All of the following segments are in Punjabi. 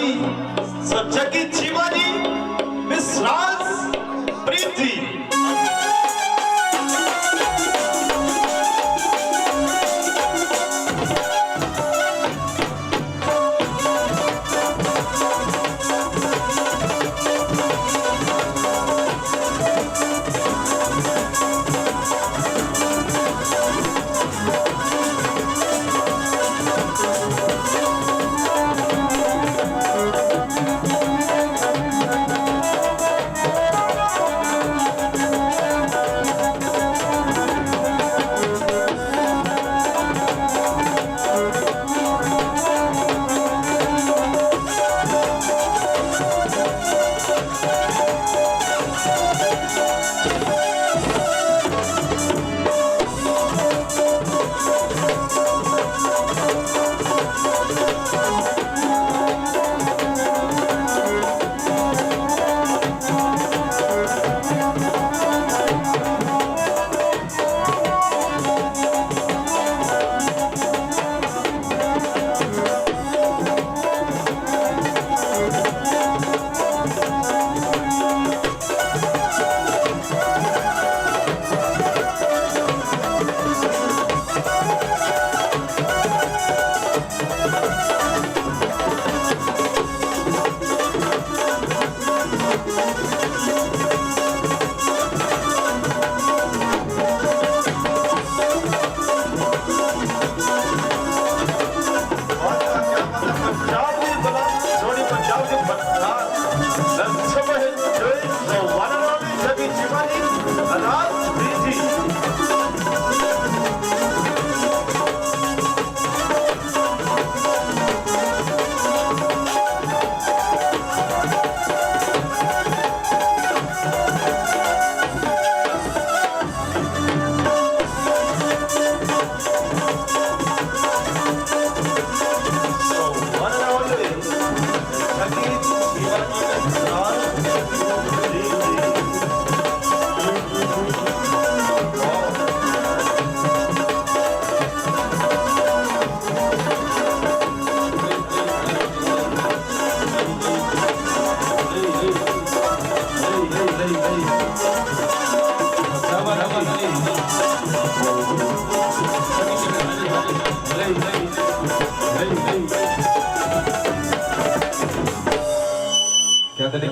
ਦੀ ਸੱਚਕੀ ਚੀਮਾ ਜੀ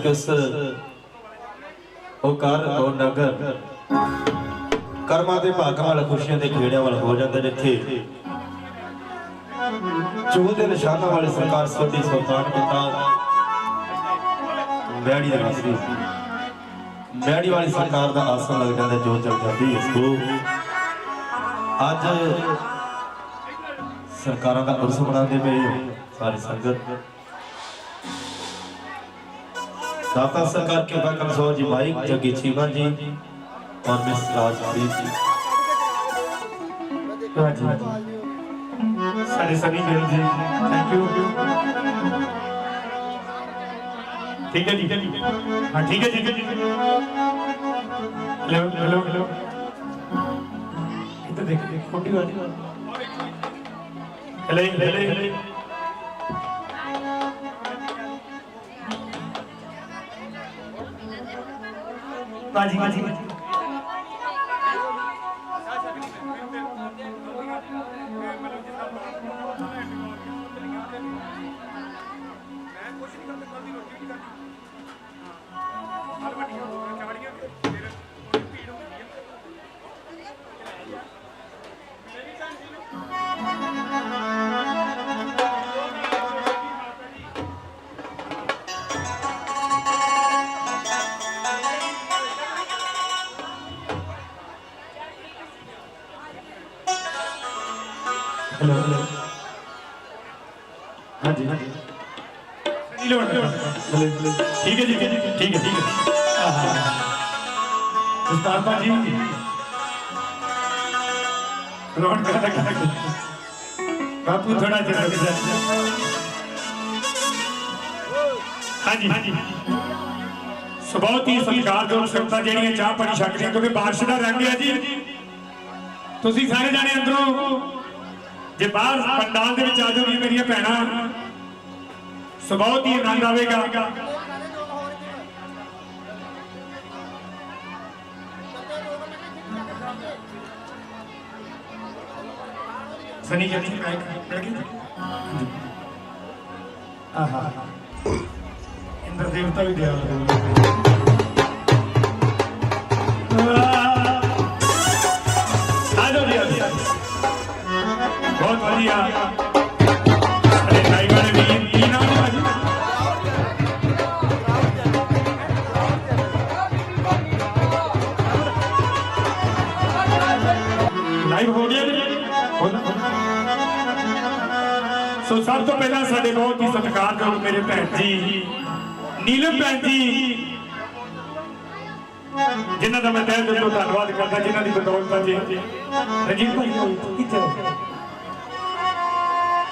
ਕਹਿੰਦੇ ਉਹ ਕਰ, ਉਹ ਨਗਰ। ਕਰਮਾਂ ਦੇ ਭਾਗਾਂ ਵਾਲਾ ਖੁਸ਼ੀਆਂ ਦੇ ਖੇੜਿਆਂ ਵਾਲਾ ਹੋ ਜਾਂਦਾ ਜਿੱਥੇ ਚੂਹ ਦੇ ਨਿਸ਼ਾਨਾਂ ਵਾਲੇ ਸਰਕਾਰ ਸੋਢੀ ਸੁਲਤਾਨ ਪਿਤਾ ਮੈੜੀ ਦੇ ਵਸਦੀ ਮੈੜੀ ਵਾਲੀ ਸਰਕਾਰ ਦਾ ਆਸਣ ਲੱਗ ਜਾਂਦਾ, ਜੋ ਚੱਲ ਜਾਂਦੀ ਇਸ ਤੋਂ ਅੱਜ ਸਰਕਾਰਾਂ ਦਾ ਉਰਸ ਬਣਾਉਂਦੇ ਪਏ ਸਾਰੀ ਸੰਗਤ। साता सरकार के बकन सौ जी भाई जगी चीमा जी और मिस राजप्रीत जी सारे सनी बेल जी थैंक यू ठीक है ठीक है हाँ ठीक है ठीक है हेलो हेलो हेलो इधर देख देख फोटो आ रही है hello hello hello hello hello ਹਾਂਜੀ ਹਾਂਜੀ। ਨਹੀਂ ਲੋੜ ਹੈਲੋ ਹੈਲੋ। ਠੀਕ ਹੈ ਜੀ ਠੀਕ ਹੈ ਠੀਕ ਹੈ ਠੀਕ ਹੈ। ਆਹਾ ਉਸਤਾਦ ਭਾਜੀ। ਰੋਣ ਕਰ ਲੱਗਾ ਬਾਪੂ ਥੋੜਾ ਜਿਹਾ ਹਾਂਜੀ ਹਾਂਜੀ। ਸੋ ਬਹੁਤ ਹੀ ਸਤਿਕਾਰਯੋਗ ਸੰਗਤਾਂ ਜਿਹੜੀਆਂ ਚਾਹ ਪਾਣੀ ਛਕਦੀਆਂ ਕਿਉਂਕਿ ਬਾਰਿਸ਼ ਦਾ ਰੰਗ ਹੈ ਜੀ। ਤੁਸੀਂ ਸਾਰੇ ਜਾਣੇ ਅੰਦਰੋਂ ਜੇ ਬਾਹਰ ਪੰਡਾਲ ਦੇ ਵਿੱਚ ਆ ਜਾਓਗੀ ਮੇਰੀਆਂ ਭੈਣਾਂ ਸੋ ਬਹੁਤ ਹੀ ਆਨੰਦ ਆਵੇਗਾ। ਸਨੀ ਜੀ ਮਾਈਕ ਆਹਾ। ਇੰਦਰ ਦੇਵਤਾ ਵੀ ਦਿਆ ਜੀ। ਨੀਲਮ ਭੈਣ ਜੀ, ਜਿਨ੍ਹਾਂ ਦਾ ਮੈਂ ਤਹਿ ਦਿਲ ਤੋਂ ਧੰਨਵਾਦ ਕਰਦਾ, ਜਿਨ੍ਹਾਂ ਦੀ ਬਦੌਲਤ ਜੀ। ਰਜੀਤ ਭਾਈ, ਕਿੱਥੇ ਹੋ?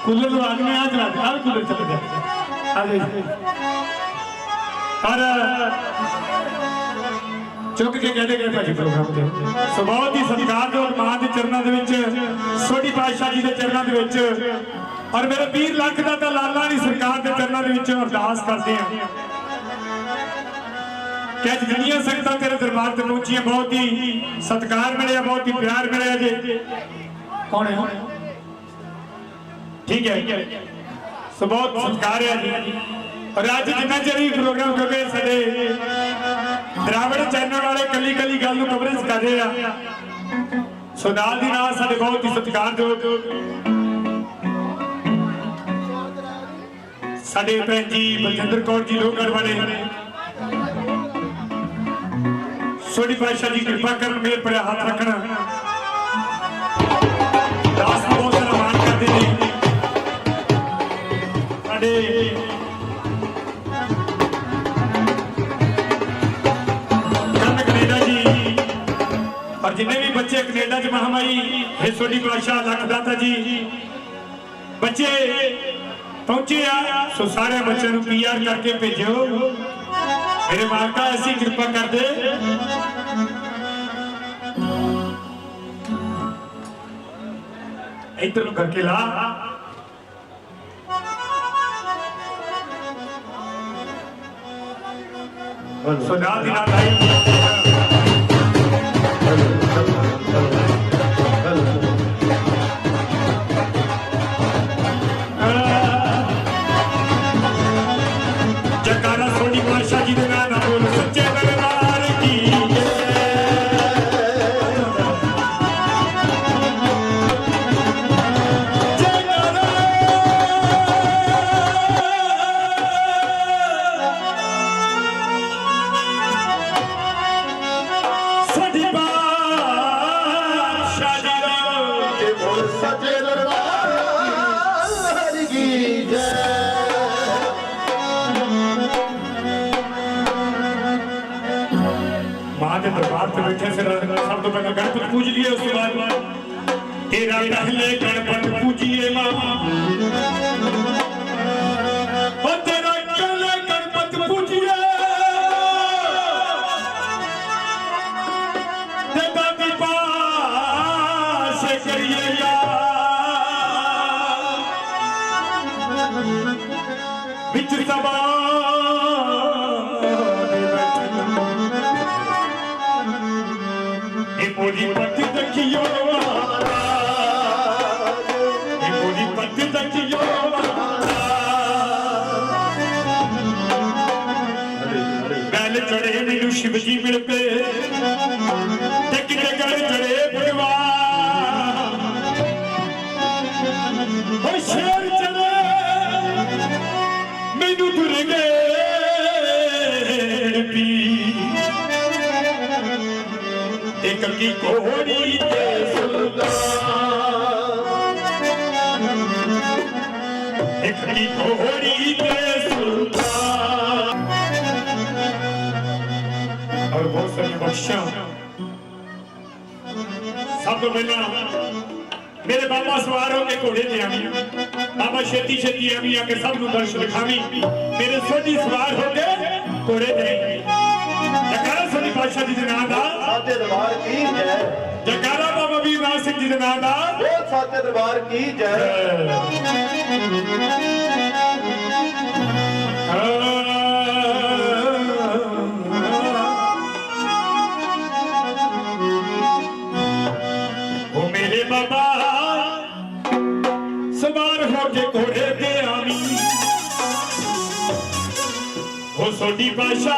ਕੂਲਰ ਨੂੰ ਆਗ ਆ ਚਲਾ ਦੇ ਆਹ ਕੂਲਰ ਚੱਲ ਗਿਆ। ਆ ਜਾ। ਔਰ ਚੁੱਕ ਕੇ ਕਹਿੰਦੇ ਗਏ ਭਾਜੀ ਪ੍ਰੋਗਰਾਮ ਤੇ। ਸੋ ਬਹੁਤ ਹੀ ਸਤਿਕਾਰਯੋਗ ਮਾਂ ਦੇ ਚਰਨਾਂ ਦੇ ਵਿੱਚ, ਸੋਢੀ ਪਾਤਸ਼ਾਹ ਜੀ ਦੇ ਚਰਨਾਂ ਦੇ ਵਿੱਚ ਔਰ ਮੇਰੇ ਵੀਰ ਲੱਖ ਦਾ ਤਾਂ ਲਾਲਾ ਦੀ ਸਰਕਾਰ ਦੇ ਚਰਨਾਂ ਦੇ ਵਿੱਚ ਅਰਦਾਸ ਕਰਦੇ ਆ ਕਿ ਅੱਜ ਦੁਨੀਆ ਸੰਗਤਾਂ ਤੇਰੇ ਦਰਬਾਰ ਤੇ ਪਹੁੰਚੀਆਂ, ਬਹੁਤ ਹੀ ਸਤਿਕਾਰ ਮਿਲਿਆ, ਬਹੁਤ ਹੀ ਪਿਆਰ ਮਿਲਿਆ ਜੀ। ਕੌਣ ਹੈ ਠੀਕ ਹੈ। ਸੋ ਬਹੁਤ ਸਤਿਕਾਰ ਹੈ ਜੀ। ਔਰ ਅੱਜ ਜਿੰਨਾ ਚਿਰ ਵੀ ਪ੍ਰੋਗਰਾਮ ਕਿਉਂਕਿ ਸਾਡੇ ਦਰਾਵੜ ਚੈਨਲ ਵਾਲੇ ਕੱਲੀ ਕੱਲੀ ਗੱਲ ਨੂੰ ਕਵਰੇਜ ਕਰ ਰਹੇ ਆ। ਸੋ ਨਾਲ ਦੀ ਨਾਲ ਸਾਡੇ ਬਹੁਤ ਹੀ ਸਤਿਕਾਰਯੋਗ ਸਾਡੇ ਭੈਣ ਜੀ ਬਲਜਿੰਦਰ ਕੌਰ ਜੀ ਲੋਕੜ ਵਾਲੇ। ਸੋਢੀ ਪਾਤਸ਼ਾਹ ਜੀ ਕਿਰਪਾ ਕਰਨ ਮੇਰੇ ਪਰ ਹੱਥ ਰੱਖਣ। ਦਾਸ ਨੂੰ ਬਹੁਤ ਸਾਰਾ ਕਰਦੇ ਨੇ। ਸਾਡੇ ਔਰ ਜਿੰਨੇ ਵੀ ਬੱਚੇ ਕੈਨੇਡਾ ਚ ਮਹਾਮਾਈ ਹੈ ਸੋਢੀ ਪਾਤਸ਼ਾਹ ਲੱਖ ਦਾਤਾ ਜੀ। ਬੱਚੇ ਪਹੁੰਚੇ ਆ ਸੋ ਸਾਰੇ ਬੱਚਿਆਂ ਨੂੰ ਪੀਆਰ ਕਰਕੇ ਭੇਜਿਓ। ਮੇਰੇ ਮਾਲਕਾ ਐਸੀ ਕਿਰਪਾ ਕਰਦੇ। ਇੱਧਰ ਨੂੰ ਕਰਕੇ ਲਾ। ਸੋ ਨਾਲ ਦੀ ਨਾਲ ਲਾਈਵ। ਬਾਅਦ ਤੇਰਾ ਪਹਿਲੇ ਗਣਪਤ ਪੂਜੀਏ ਮਾਂ। ਉਹ ਤੇਰਾ ਪਹਿਲੇ ਗਣਪਤ ਪੂਜੀਏ। ਤੇ ਦਾਦੀ ਪਾਸੇ ਕਰੀਏ ਯਾਰ। ਵਿੱਚ ਇੱਕ ਕੀ ਕੋਹੜੀ ਤੇ ਸੁਲਤਾਨ? ਇੱਕ ਕੀ ਕੋਹੜੀ ਤੇ ਸੁਲਤਾਨ? ਔਰ ਬਹੁਤ ਸਾਰੀਆਂ ਬਖਸ਼ਾਂ ਸਭ ਤੋਂ ਪਹਿਲਾਂ, ਮੇਰੇ ਬਾਬਾ ਸਵਾਰ ਹੋ ਕੇ ਘੋੜੇ ਤੇ ਆਵੀਂ। ਬਾਬਾ ਛੇਤੀ ਛੇਤੀ ਆਵੀਂ, ਆ ਕੇ ਸਭ ਨੂੰ ਦਰਸ਼ਨ ਦਿਖਾਵੀਂ। ਮੇਰੇ ਸੋਢੀ ਸਵਾਰ ਹੋ ਕੇ ਘੋੜੇ ਤੇ ਆਵੀਂ। ਜਕਾਰਾ ਸੋਢੀ ਪਾਤਸ਼ਾਹ ਜੀ ਦੇ ਸਾਚੇ ਦਰਬਾਰ ਕੀ ਜੈ? ਜਕਾਰਾ ਬਾਬਾ ਵੀਰ ਰਾਜ ਸਿੰਘ ਜੀ ਦੇ ਨਾਮ ਦਾ। ਬੋਲ ਸਾਚੇ ਦਰਬਾਰ ਕੀ ਜੈ? ਉਹ ਮੇਰੇ ਬਾਬਾ ਸਵਾਰ ਹੋ ਕੇ ਘੋੜੇ ਤੇ ਆਵੀਂ। ਉਹ ਸੋਡੀ ਬਾਸ਼ਾ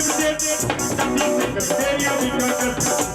cafeteria, también de cafeteria, mi cafeteria.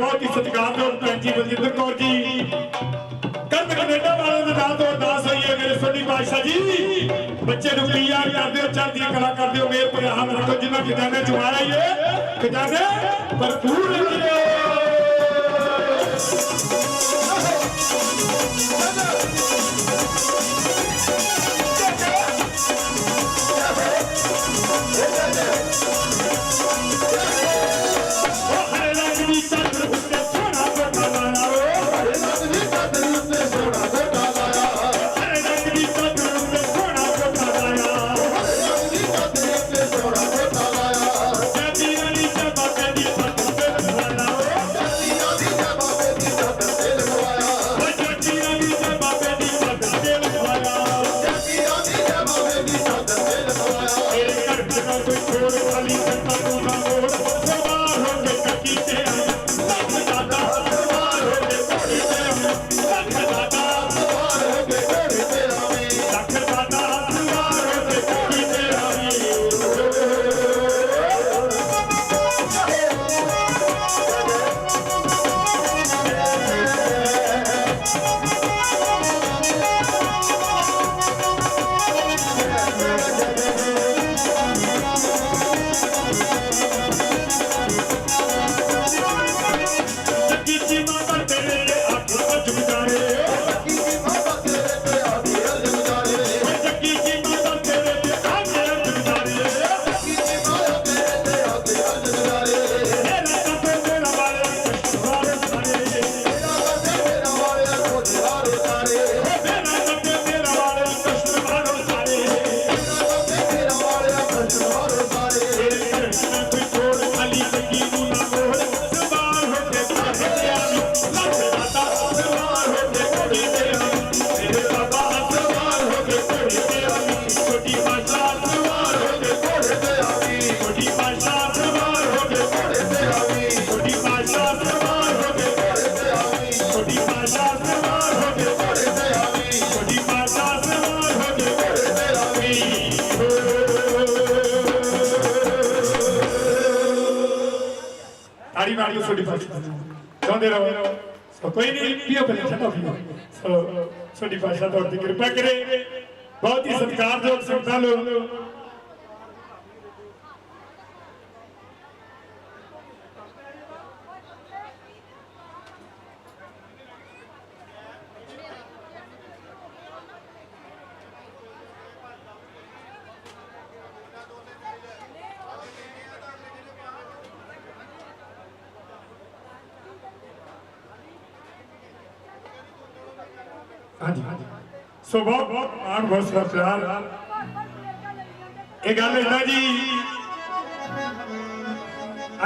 ਬਹੁਤ ਹੀ ਸਤਿਕਾਰਯੋਗ ਪੰਚੀ ਬਲਜਿੰਦਰ ਕੌਰ ਜੀ ਕੱਲ ਕੈਨੇਡਾ ਵਾਲਿਆਂ ਦੇ ਨਾਲ ਤੋਂ ਅਰਦਾਸ ਹੋਈ ਹੈ ਮੇਰੇ ਸੋਢੀ ਬਾਦਸ਼ਾਹ ਜੀ ਬੱਚੇ ਨੂੰ ਪੀਆਰ ਕਰਦੇ ਹੋ ਚੜ੍ਹਦੀ ਕਲਾ ਕਰਦੇ ਹੋ, ਮੇਰ ਪਨਾਹ ਰੱਖੋ ਜਿੰਨਾ ਖਜ਼ਾਨੇ ਚ ਮਾਰਾ ਹੀ ਹੈ ਖਜ਼ਾਨੇ ਭਰਪੂਰ ਰੱਖੋ Hallelujah. Thank you. ਚਾਹੁੰਦੇ ਰਹੋ ਸੋ ਕੋਈ ਨਹੀਂ ਪੀਓ ਪਹਿਲੇ ਛੱਡੋ ਸੋ ਤੁਹਾਡੀ ਭਾਸ਼ਾ ਤੁਹਾਡੀ ਕਿਰਪਾ ਕਰੇ। ਬਹੁਤ ਹੀ ਸਤਿਕਾਰਯੋਗ ਸੰਤਾਂ ਲੋ ਹਾਂਜੀ ਸੋ ਬਹੁਤ ਬਹੁਤ ਮਾਣ ਬਹੁਤ ਸਾਰਾ ਇਹ ਗੱਲ ਏਦਾਂ ਜੀ,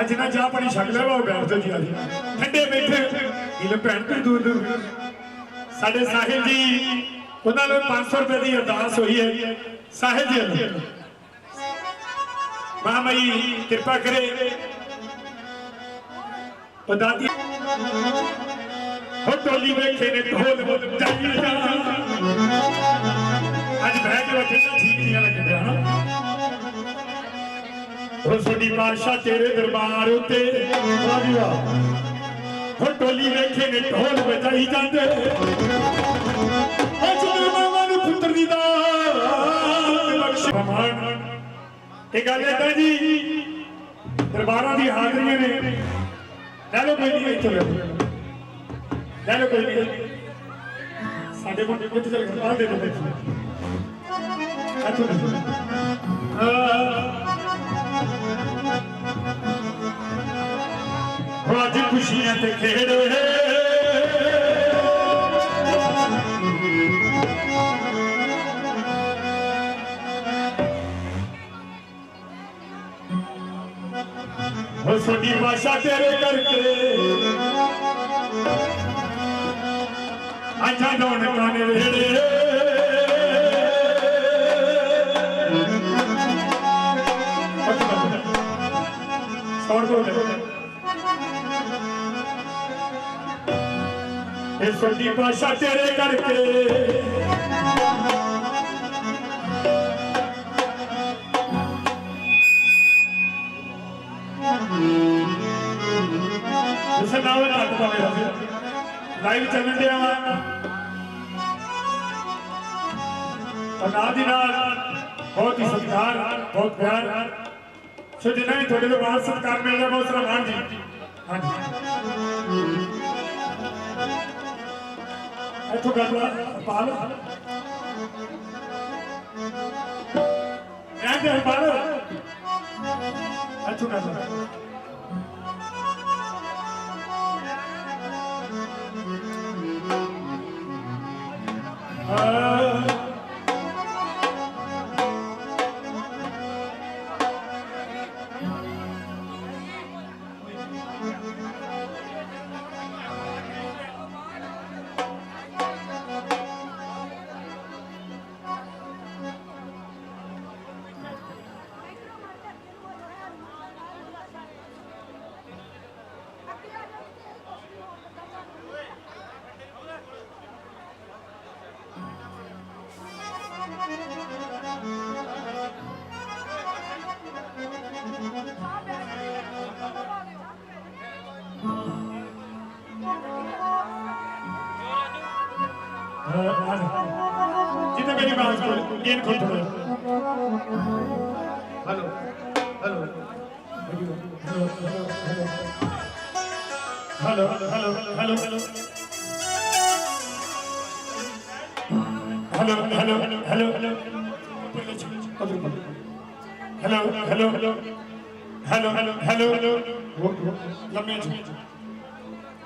ਅੱਜ ਨਾ ਚਾਹ ਪਾਣੀ ਛਕ ਲਿਆ ਵਾ ਜੀ ਅੱਜ ਠੰਡੇ ਬੈਠੇ। ਇਹ ਭੈਣ ਤੋਂ ਦੂਰ ਦੂਰ। ਸਾਡੇ ਸਾਹਿਲ ਜੀ, ਉਹਨਾਂ ਨੂੰ 500 ਰੁਪਏ ਦੀ ਅਰਦਾਸ ਹੋਈ ਹੈ। ਸਾਹਿਲ ਜੀ, ਮਾਂ ਮਹਾਮਾਈ ਕਿਰਪਾ ਕਰੇ। ਉਹ ਦਾਦੀ ਹੋ ਟੋਲੀ ਵੇਖੇ ਨੇ ਢੋਲ ਵਜਾਈ ਜਾ ਅੱਜ ਬਹਿ ਕੇ ਬੈਠੇ ਤਾਂ ਠੀਕ ਨਹੀਂ ਲੱਗਦਾ ਹਨਾ ਹੋ ਸੋਡੀ ਬਾਦਸ਼ਾਹ ਤੇਰੇ ਦਰਬਾਰ ਉੱਤੇ। ਵਾਹ ਵਾਹ ਹੋ ਟੋਲੀ ਵੇਖੇ ਨੇ ਢੋਲ ਵਜਾਈ ਜਾਂਦੇ। ਹੋ ਚੁੱਕੇ ਮਾਵਾਂ ਨੂੰ ਪੁੱਤਰ ਦੀ ਦਾਤ ਬਖਸ਼। ਮਾਨ, ਇਹ ਗੱਲ ਏਦਾਂ ਜੀ, ਦਰਬਾਰਾਂ ਦੀ ਹਾਜ਼ਰੀਆਂ ਨੇ। ਲੈ ਲਓ ਕੋਈ ਇੱਥੇ ਲੈ ਲਓ ਕੋਈ ਨਹੀਂ। ਸਾਡੇ ਮੁੰਡੇ ਕਿੱਥੇ ਚਲੇ ਗਏ ਆਹ ਦੇ ਦੇ ਇੱਥੋਂ ਹੋ। ਅੱਜ ਖੁਸ਼ੀਆਂ ਤੇ ਖੇਡ ਹੋ ਸੋਡੀ ਭਾਸ਼ਾ ਤੇਰੇ ਕਰਕੇ। ਅੱਛਾ ਡੋਣ ਕਾਨੇ ਵੇੜੇ। ਸੌੜ ਦੋ ਇਹ ਸੋਡੀ ਭਾਸ਼ਾ ਤੇਰੇ ਕਰਕੇ। ਜਿਸ ਨਾਮ ਨਾਲ ਟੱਟ ਪਾਵੇ ਲਾਈਵ ਚੱਲਣ ਡਿਆ ਵਾ। ਅਨਾ ਦੀ ਨਾਲ ਬਹੁਤ ਹੀ ਸਤਿਕਾਰ, ਬਹੁਤ ਪਿਆਰ। ਸੋ ਜਿਨ੍ਹਾਂ ਨੇ ਤੁਹਾਡੇ ਤੋਂ ਬਾਹਰ ਸਤਿਕਾਰ ਮਿਲਦਾ, ਬਹੁਤ ਸਾਰਾ ਮਾਣ ਜੀ। ਹਾਂਜੀ। ਇੱਥੋਂ ਗੱਲ ਪਾਲ ਮੈਂ ਤੇ ਪਾਲ ਇੱਥੋਂ ਗੱਲ ਆ ধরে hello hello hello hello hello hello hello hello hello hello hello hello hello hello hello hello hello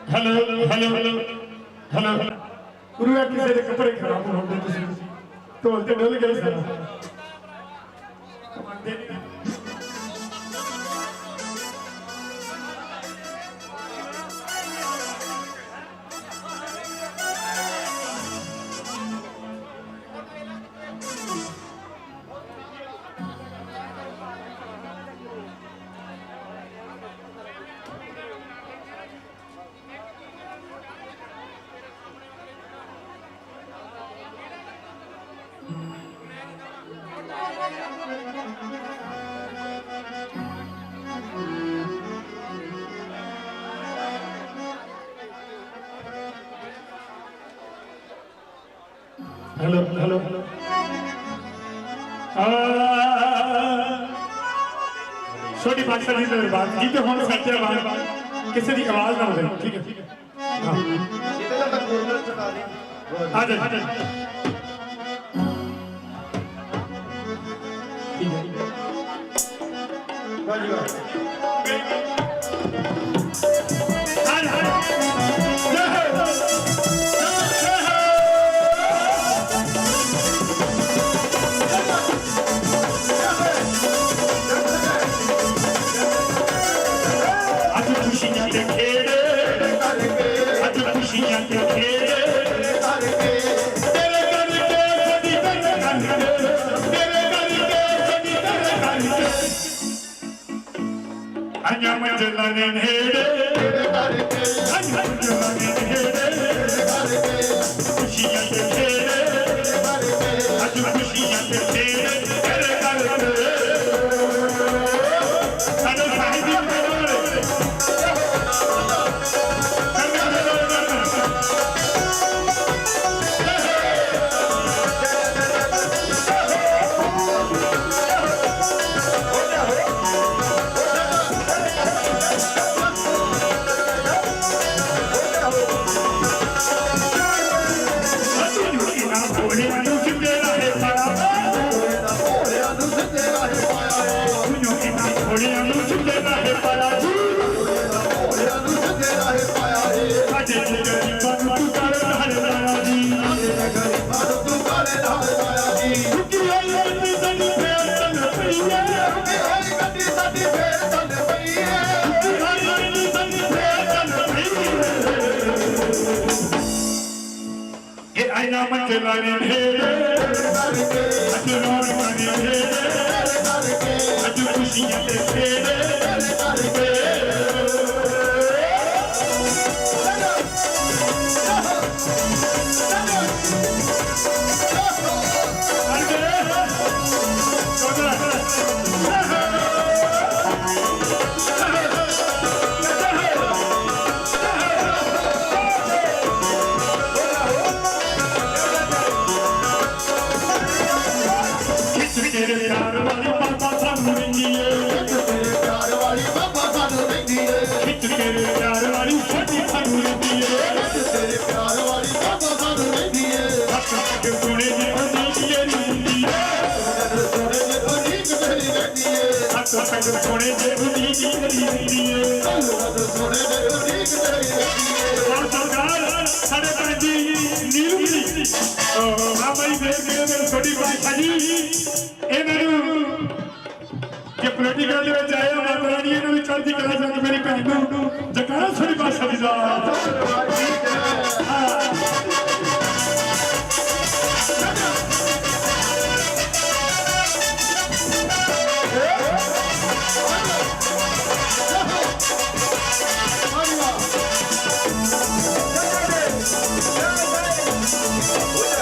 hello hello hello hello गुरु किसी के कपड़े खराब होते Tolong, tolong lagi. Tolong. ਤੁਸੀਂ ਹੈਲੋ ਛੋਟੀ ਬਾਦਸ਼ਾਹ ਜੀ ਦੇ ਬਾਤ ਜੀ ਤੇ ਹੁਣ ਸੱਚੇ ਬਾਤ ਕਿਸੇ ਦੀ ਆਵਾਜ਼ ਨਾ ਹੋਵੇ ਠੀਕ ਹੈ ਠੀਕ ਹੈ ਹਾਂ ਇਹਦੇ ਨਾਲ ਕੋਰਨਰ ਚੜਾ ਦੇ ਆ ਜਾ ਅੰਨਾ ਮੰਜਲਾ ਨੇ ਨੇੜ ਅੰਨਾ ਮੰਜਲਾ ਨੇ ਨੇੜ ਖੁਸ਼ੀਆਂ ਦੇ ਖੇਡ ਅੱਜ ਖੁਸ਼ੀਆਂ ਦੇ ਖੇਡ ਤੇਰੇ ਕਰਕੇ ਸਾਡੇ ਸਾਹਿਬ ਦੀ ਬੋਲ Hadi. Hadi. Hadi. ਹੱਥ ਪੱਕ ਸੋਨੇ ਦੀ ਹੁੰਦੀ ਏ ਰਹਿੰਦੀ ਏ ਸਰਕਾਰ ਸਾਡੇ ਪਿੰਡ ਦੀ ਨੀਲੂ ਜੀ। ਬਾਬਾ ਜੀ ਦੇਖ ਕੇ ਮੇਰੇ ਛੋਟੀ ਬਾਦਸ਼ਾਹ ਜੀ ਇਹਨਾਂ ਨੂੰ ਜੇ ਪੋਲੀਟੀਕਲ ਦੇ ਵਿੱਚ ਆਇਆ ਮਾਤਾ ਰਾਣੀ ਇਹਨਾਂ ਨੂੰ ਚੜ੍ਹਦੀ ਕਲਾ ਜਾਂਦੀ ਮੇਰੀ ਭੈਣ ਨੂੰ ਜਕਾਰਾ ਛੋਟੀ ਪਾਸਾ ਦੀ ਦਾ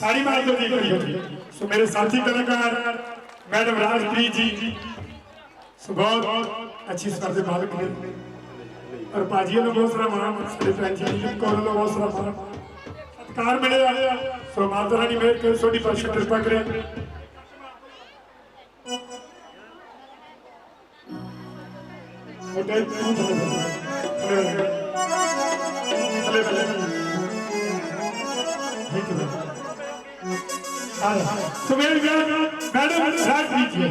ਤਾੜੀ ਮਾਰ ਦੋ ਜੀ ਸੋ ਮੇਰੇ ਸਾਥੀ ਕਲਾਕਾਰ, ਮੈਡਮ ਰਾਜਪ੍ਰੀਤ ਜੀ, ਸੋ ਬਹੁਤ ਅੱਛੀ ਸਰ ਦੇ ਮਾਲਕ ਨੇ। ਔਰ ਭਾਜੀ ਨੂੰ ਬਹੁਤ ਸਾਰਾ ਮਾਣ, ਸਾਡੇ ਭੈਣ ਜੀ ਕੋਲ ਨੂੰ ਬਹੁਤ ਸਾਰਾ ਮਾਣ। ਸਤਿਕਾਰ ਮਿਲਿਆ ਸੋ ਮਾਤਾ ਰਾਣੀ ਮੇਰ ਕਰ ਤੁਹਾਡੀ ਪਾਸ਼ਾ ਕਿਰਪਾ ਕਰੇ। ਉਹਦੇ ਨੂੰ ਥਲੇ ਥਲੇ ਥਲੇ ਥਲੇ ਸੁਮੇਲ ਮੈਡਮ ਰਾਜ ਜੀ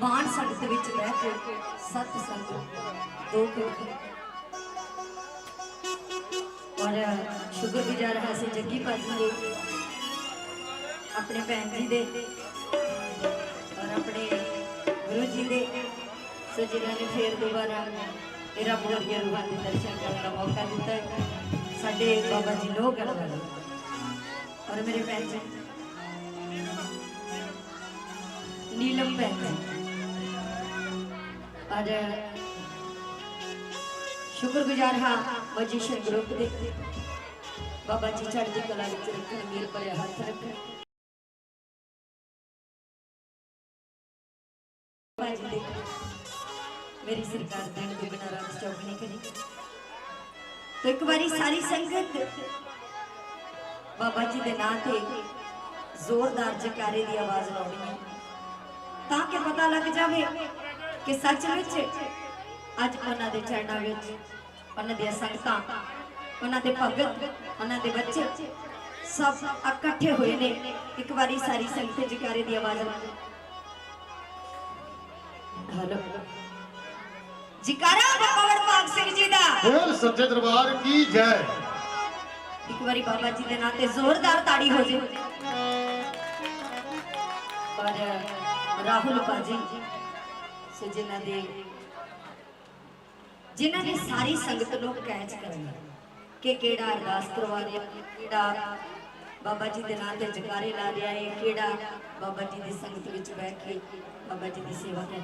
ਮਾਨ ਸੰਗਤ ਵਿੱਚ ਬਹਿ ਕੇ ਸਤ ਸੰਗਤ ਦੋ ਕਿਉਂਕਿ ਔਰ ਸ਼ੁਕਰਗੁਜ਼ਾਰ ਹਾਂ ਅਸੀਂ ਜੱਗੀ ਭਾਜੀ ਦੇ, ਆਪਣੇ ਭੈਣ ਜੀ ਦੇ, ਔਰ ਆਪਣੇ ਗੁਰੂ ਜੀ ਦੇ। ਸੋ ਜਿਨ੍ਹਾਂ ਨੇ ਫੇਰ ਦੁਬਾਰਾ ਇਹ ਰੱਬ ਵਰਗੇ ਰੂਹਾਂ ਦੇ ਦਰਸ਼ਨ ਕਰਨ ਦਾ ਮੌਕਾ ਦਿੱਤਾ ਹੈ, ਸਾਡੇ ਬਾਬਾ ਜੀ ਲੋਕ ਹਨ ਔਰ ਮੇਰੇ ਭੈਣ ਜੀ, ਨੀਲਮ ਭੈਣ ਜੀ ਔਰ ਸ਼ੁਕਰਗੁਜ਼ਾਰ ਹਾਂ ਮਜੀਸ਼ਨ ਗਰੁੱਪ ਦੇ। ਬਾਬਾ ਜੀ ਚੜ੍ਹਦੀ ਕਲਾ ਵਿੱਚ ਰੱਖਣ ਮੇਰ ਭਰਿਆ ਹੱਥ ਰੱਖਣ। ਬਾਜੀ ਦੇ ਮੇਰੀ ਸਰਕਾਰ ਦੇਣ ਦੇ ਬਿਨਾਂ ਰਾਮ ਚੌਕ ਨਹੀਂ ਕਰੀ ਤਾਂ ਇੱਕ ਵਾਰੀ ਸਾਰੀ ਸੰਗਤ ਬਾਬਾ ਜੀ ਦੇ ਨਾਂ ਤੇ ਜ਼ੋਰਦਾਰ ਜਕਾਰੇ ਦੀ ਆਵਾਜ਼ ਲਾਉਣੀ ਹੈ, ਤਾਂ ਕਿ ਪਤਾ ਲੱਗ ਜਾਵੇ ਕਿ ਸੱਚ ਵਿੱਚ ਅੱਜ ਉਹਨਾਂ ਦੇ ਚਰਨਾਂ ਵਿੱਚ ਉਹਨਾਂ ਦੀਆਂ ਸੰਗਤਾਂ ਉਹਨਾਂ ਦੇ ਭਗਤ ਉਹਨਾਂ ਦੇ ਬੱਚੇ ਸਭ ਇਕੱਠੇ ਹੋਏ ਨੇ। ਇੱਕ ਵਾਰੀ ਸਾਰੀ ਸੰਗਤ ਜਕਾਰੇ ਦੀ ਆਵਾਜ਼ ਲਾਉਣੀ ਹਲੋ। ਜਕਾਰਾ ਬਾਬਾ ਵਡਭਾਗ ਸਿੰਘ ਜੀ ਦਾ। ਬੋਲ ਸੱਚੇ ਦਰਬਾਰ ਕੀ ਜੈ? ਇੱਕ ਵਾਰੀ ਬਾਬਾ ਜੀ ਦੇ ਨਾਂ ਤੇ ਜ਼ੋਰਦਾਰ ਤਾੜੀ ਹੋ ਜੇ। ਪਰ ਰਾਹੁਲ ਬਾਜੀ ਸੋ ਜਿਨ੍ਹਾਂ ਦੇ ਜਿਨ੍ਹਾਂ ਨੇ ਸਾਰੀ ਸੰਗਤ ਨੂੰ ਕੈਚ ਕਰਨਾ ਕਿ ਕਿਹੜਾ ਅਰਦਾਸ ਕਰਵਾ ਰਿਹਾ ਕਿਹੜਾ ਬਾਬਾ ਜੀ ਦੇ ਨਾਂ ਤੇ ਜਕਾਰੇ ਲਾ ਰਿਹਾ ਹੈ, ਕਿਹੜਾ ਬਾਬਾ ਜੀ ਦੀ ਸੰਗਤ ਵਿੱਚ ਬੈਠ ਕੇ ਬਾਬਾ ਜੀ ਦੀ ਸੇਵਾ ਕਰ